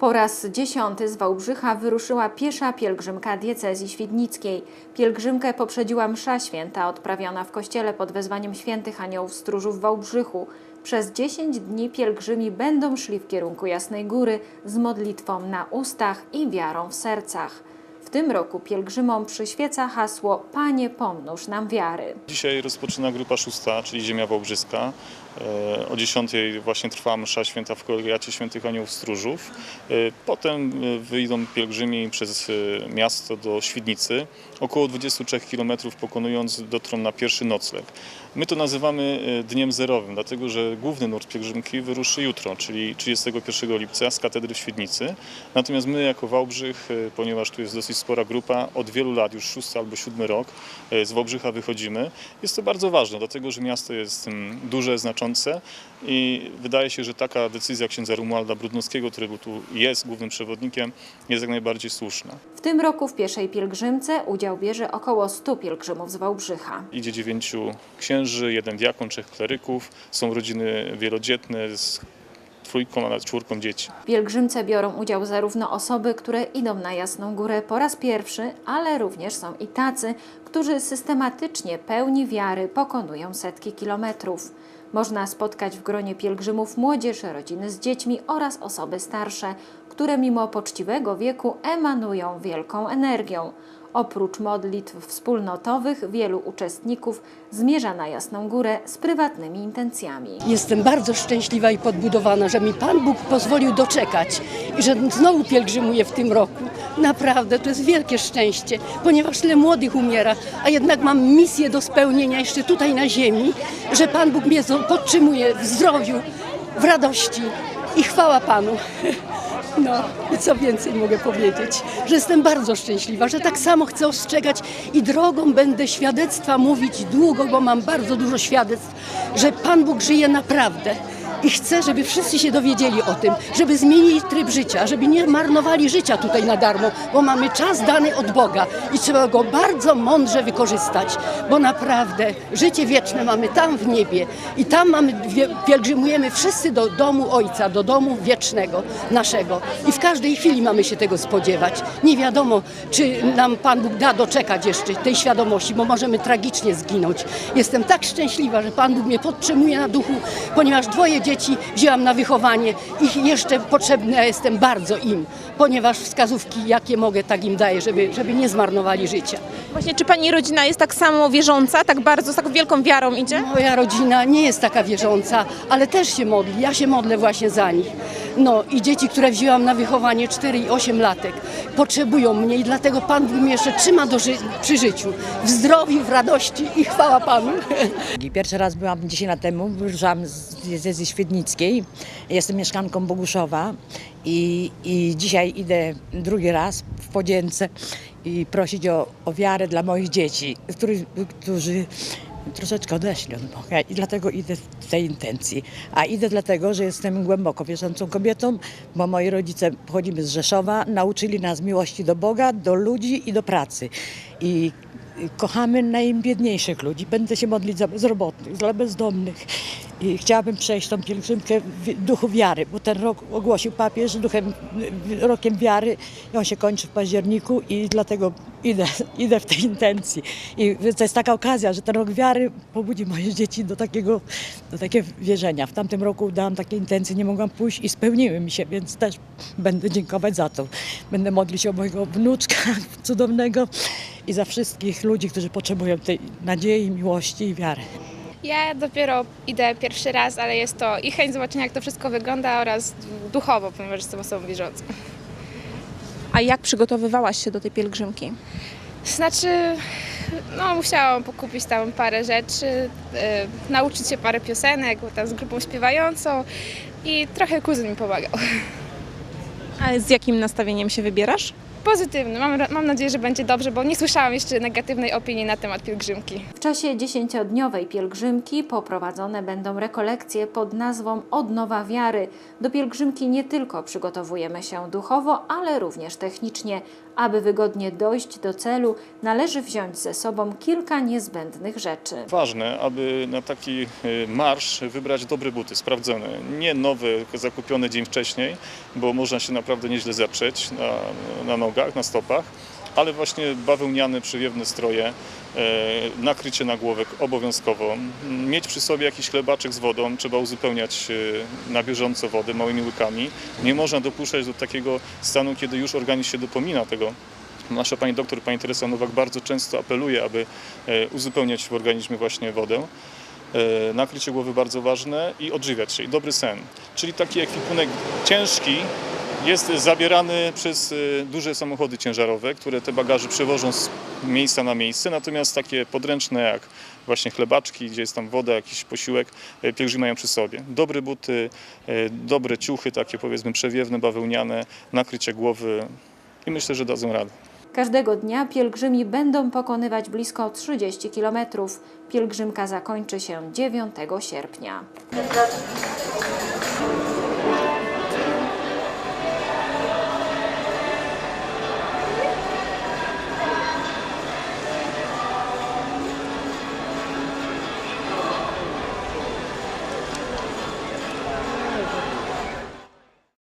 Po raz dziesiąty z Wałbrzycha wyruszyła piesza pielgrzymka diecezji świdnickiej. Pielgrzymkę poprzedziła msza święta odprawiona w kościele pod wezwaniem świętych aniołów stróżów w Wałbrzychu. Przez 10 dni pielgrzymi będą szli w kierunku Jasnej Góry z modlitwą na ustach i wiarą w sercach. W tym roku pielgrzymom przyświeca hasło Panie pomnóż nam wiary. Dzisiaj rozpoczyna grupa szósta, czyli Ziemia Wałbrzyska. E, O 10 właśnie trwa msza święta w kolegiacie świętych aniołów stróżów. E, Potem e, wyjdą pielgrzymi przez miasto do Świdnicy. Około 23 km pokonując dotrą na pierwszy nocleg. My to nazywamy dniem zerowym, dlatego że główny nurt pielgrzymki wyruszy jutro, czyli 31 lipca z katedry w Świdnicy. Natomiast my jako Wałbrzych, ponieważ tu jest dosyć spora grupa, od wielu lat, już szósty albo siódmy rok, e, z Wałbrzycha wychodzimy. Jest to bardzo ważne, dlatego że miasto jest mm, duże, znaczące i wydaje się, że taka decyzja księdza Romualda Brudnowskiego, który tu jest głównym przewodnikiem, jest jak najbardziej słuszna. W tym roku w pieszej pielgrzymce udział bierze około 100 pielgrzymów z Wałbrzycha. Idzie dziewięciu księży, jeden diakon, trzech kleryków. Są rodziny wielodzietne z trójką, a nawet czwórką dzieci. W pielgrzymce biorą udział zarówno osoby, które idą na Jasną Górę po raz pierwszy, ale również są i tacy, którzy systematycznie pełni wiary pokonują setki kilometrów. Można spotkać w gronie pielgrzymów młodzież, rodziny z dziećmi oraz osoby starsze, które mimo poczciwego wieku emanują wielką energią. Oprócz modlitw wspólnotowych, wielu uczestników zmierza na Jasną Górę z prywatnymi intencjami. Jestem bardzo szczęśliwa i podbudowana, że mi Pan Bóg pozwolił doczekać i że znowu pielgrzymuję w tym roku. Naprawdę, to jest wielkie szczęście, ponieważ tyle młodych umiera, a jednak mam misję do spełnienia jeszcze tutaj na ziemi, że Pan Bóg mnie podtrzymuje w zdrowiu, w radości i chwała Panu. No co więcej mogę powiedzieć, że jestem bardzo szczęśliwa, że tak samo chcę ostrzegać i drogą będę świadectwa mówić długo, bo mam bardzo dużo świadectw, że Pan Bóg żyje naprawdę. I chcę, żeby wszyscy się dowiedzieli o tym, żeby zmienili tryb życia, żeby nie marnowali życia tutaj na darmo, bo mamy czas dany od Boga i trzeba go bardzo mądrze wykorzystać, bo naprawdę życie wieczne mamy tam w niebie i tam mamy, pielgrzymujemy wszyscy do domu Ojca, do domu wiecznego naszego i w każdej chwili mamy się tego spodziewać. Nie wiadomo, czy nam Pan Bóg da doczekać jeszcze tej świadomości, bo możemy tragicznie zginąć. Jestem tak szczęśliwa, że Pan Bóg mnie podtrzymuje na duchu, ponieważ dwoje dzieci wzięłam na wychowanie i jeszcze potrzebna jestem bardzo im, ponieważ wskazówki jakie mogę, tak im daję, żeby, żeby nie zmarnowali życia. Właśnie, czy pani rodzina jest tak samo wierząca, tak bardzo, z taką wielką wiarą idzie? Moja rodzina nie jest taka wierząca, ale też się modli. Ja się modlę właśnie za nich. No i dzieci, które wzięłam na wychowanie 4 i 8 latek, potrzebują mnie i dlatego Pan Bóg mnie jeszcze trzyma do ży- przy życiu. W zdrowiu, w radości i chwała Panu. Pierwszy raz byłam 10 lat temu, wyruszałam z diecezji świdnickiej. Jestem mieszkanką Boguszowa i, i dzisiaj idę drugi raz w podzięce i prosić o, o wiarę dla moich dzieci, którzy, którzy troszeczkę odeszli od Boga i dlatego idę w tej intencji. A idę dlatego, że jestem głęboko wierzącą kobietą, bo moi rodzice pochodzimy z Rzeszowa, nauczyli nas miłości do Boga, do ludzi i do pracy. I kochamy najbiedniejszych ludzi. Będę się modlić za bezrobotnych, za bezdomnych. I chciałabym przejść tą pielgrzymkę w duchu wiary, bo ten rok ogłosił papież duchem, rokiem wiary i on się kończy w październiku i dlatego idę, idę w tej intencji. I to jest taka okazja, że ten rok wiary pobudzi moje dzieci do takiego, do takiego wierzenia. W tamtym roku dałam takie intencje, nie mogłam pójść i spełniły mi się, więc też będę dziękować za to. Będę modlić o mojego wnuczka cudownego i za wszystkich ludzi, którzy potrzebują tej nadziei, miłości i wiary. Ja dopiero idę pierwszy raz, ale jest to i chęć zobaczenia, jak to wszystko wygląda oraz duchowo, ponieważ jestem osobą wierzącą. A jak przygotowywałaś się do tej pielgrzymki? Znaczy, no musiałam pokupić tam parę rzeczy, e, nauczyć się parę piosenek, bo tam z grupą śpiewającą i trochę kuzyn mi pomagał. A z jakim nastawieniem się wybierasz? Pozytywny. Mam, mam nadzieję, że będzie dobrze, bo nie słyszałam jeszcze negatywnej opinii na temat pielgrzymki. W czasie dziesięciodniowej pielgrzymki poprowadzone będą rekolekcje pod nazwą Odnowa Wiary. Do pielgrzymki nie tylko przygotowujemy się duchowo, ale również technicznie. Aby wygodnie dojść do celu, należy wziąć ze sobą kilka niezbędnych rzeczy. Ważne, aby na taki y, marsz wybrać dobre buty, sprawdzone. Nie nowe, zakupione dzień wcześniej, bo można się naprawdę nieźle zeprzeć na, na nogach, na stopach, ale właśnie bawełniane, przywiewne stroje, e, nakrycie nagłówek obowiązkowo. Mieć przy sobie jakiś chlebaczek z wodą, trzeba uzupełniać e, na bieżąco wodę małymi łykami. Nie można dopuszczać do takiego stanu, kiedy już organizm się dopomina tego Nasza pani doktor, pani Teresa Nowak bardzo często apeluje, aby e, uzupełniać w organizmie właśnie wodę. Nakrycie głowy bardzo ważne i odżywiać się. I dobry sen. Czyli taki ekwipunek ciężki jest zabierany przez e, duże samochody ciężarowe, które te bagaże przewożą z miejsca na miejsce. Natomiast takie podręczne jak właśnie chlebaczki, gdzie jest tam woda, jakiś posiłek, e, pielgrzymi mają przy sobie. Dobre buty, e, dobre ciuchy, takie powiedzmy przewiewne, bawełniane, nakrycie głowy i myślę, że dadzą radę. Każdego dnia pielgrzymi będą pokonywać blisko 30 km. Pielgrzymka zakończy się 9 sierpnia.